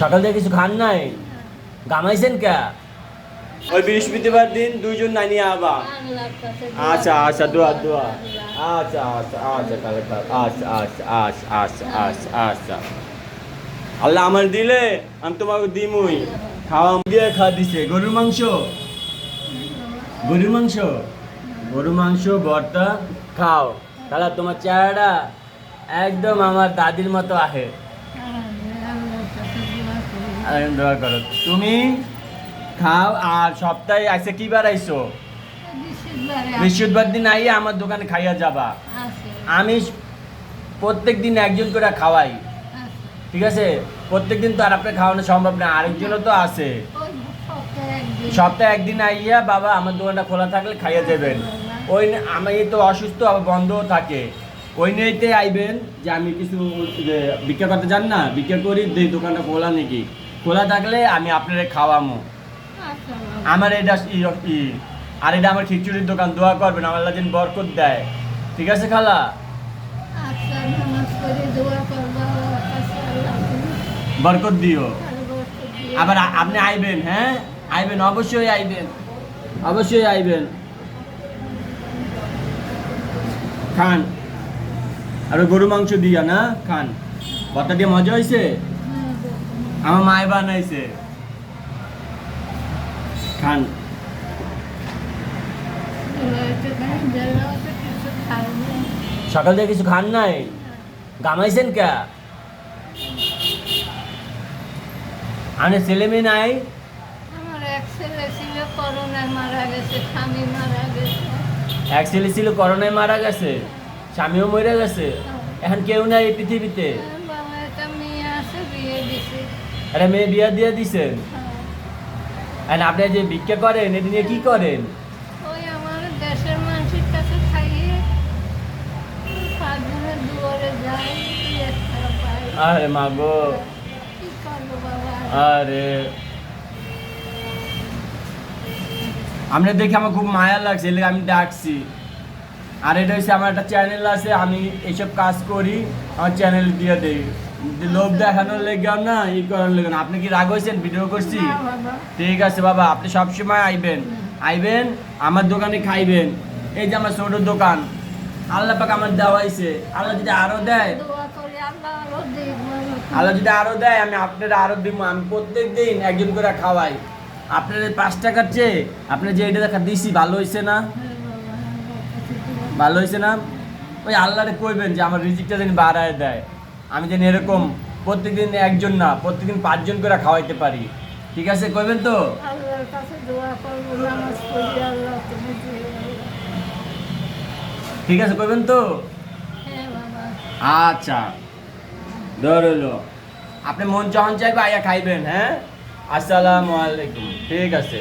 সকাল থেকে কিছু খান নাই? গামাইছেন কে? ওই বৃহস্পতিবার দিন দুইজন নানি আবা। আচ্ছা আচ্ছা দোয়া দোয়া। আচ্ছা আচ্ছা আচ্ছা কালে কাল আচ্ছা আচ্ছা আচ্ছা আচ্ছা আচ্ছা আচ্ছা। আল্লাহ আমার দিলে, আমি তোমাকে দিমুই। খাওয়া দিয়ে খাওয়া দিছে। গরুর মাংস? গরুর মাংস? গরুর মাংস, ভর্তা? খাও। তাহলে তোমার চেহারাটা একদম আমার দাদির মতো আহে। দোয়া করো, তুমি খাও আর সপ্তাহে আইসে কি বার আইসো বৃহস্পতিবার দিন আইয়া আমার দোকানে খাইয়া যাবা। আমি প্রত্যেক দিন একজন করে খাওয়াই। ঠিক আছে? প্রত্যেক দিন তো আর আপনার খাওয়ানো সম্ভব না, আরেকজনও তো আছে। সপ্তাহে একদিন আইয়া বাবা আমার দোকানটা খোলা থাকলে খাইয়া যাবেন। ওই আমি তো অসুস্থ, আবার বন্ধও থাকে। ওই নিয়েতে আইবেন যে আমি কিছু যে ভিক্ষা করতে যান না ভিক্ষা করি দোকানটা খোলা নাকি। খোলা থাকলে আমি আপনারে খাওয়ামো। আমার এটা ই- আর এটা আমার খিচুড়ির দোকান দোয়া করবেন আমার যেন বরকত দেয়। ঠিক আছে খালা? বরকত দিও। আবার আপনি আইবেন হ্যাঁ? আইবেন অবশ্যই আইবেন। অবশ্যই আইবেন। খান। আর গরু মাংস দিয়া না? খান। ভর্তা দিয়ে মজা হয়েছে আমার মায় বানাইছে। খান। সকাল থেকে কিছু খান নাই? গামাইছেন কে? আনে ছেলে মেয়ে নাই এক ছেলে ছিল করোনায় মারা গেছে স্বামী মারা গেছে। এক ছেলে ছিল করোনায় মারা গেছে স্বামীও মরে গেছে। এখন কেউ নাই এই পৃথিবীতে। বাবা একটা মেয়ে আছে বিয়ে দিছে। একটা মেয়ে বিয়া দিয়ে দিছেন? হ্যাঁ। আর আপনি যে ভিক্ষা করেন এটা নিয়ে কি করেন? ওই আমার দেশের মানুষের কাছে খাইয়ে পাঁচজনের দুয়ারে যাই একটা আরে মা গো। আরে। আমরা দেখে আমার খুব মায়া লাগছে এলে আমি ডাকছি। আর এটা হচ্ছে আমার একটা চ্যানেল আছে আমি এইসব কাজ করি আমার চ্যানেল দিয়ে দেই। লোভ দেখানোর লেগেও না ই করার লেগে না। আপনি কি রাগ হয়েছেন? ভিডিও করছি। ঠিক আছে বাবা। আপনি সবসময় আইবেন। আইবেন আমার দোকানে খাইবেন। এই যে আমার ছোট দোকান। আল্লাহ পাক আমার দেওয়াইছে আল্লাহ যদি আরও দেয় আল্লাহ যদি আরও দেয় আমি আপনার আরও দিব। আমি প্রত্যেক দিন একজন করে খাওয়াই। আপনার পাঁচ টাকার চেয়ে আপনার যে এটা দেখা দিছি ভালো হয়েছে না? হ্যাঁ কাছে দোয়া ভালো হয়েছে না? ওই আল্লাহরে কইবেন যে আমার রিজিকটা যেন বাড়ায় দেয়। আমি যেন এরকম প্রত্যেকদিন একজন না প্রত্যেকদিন পাঁচজন করে খাওয়াইতে পারি। ঠিক আছে কইবেন তো। ঠিক আছে কইবেন তো? হ্যাঁ আচ্ছা ধর হলো আপনি মন যখন চাইবে আইয়া খাইবেন হ্যাঁ? আসসালামু আলাইকুম। ঠিক আছে।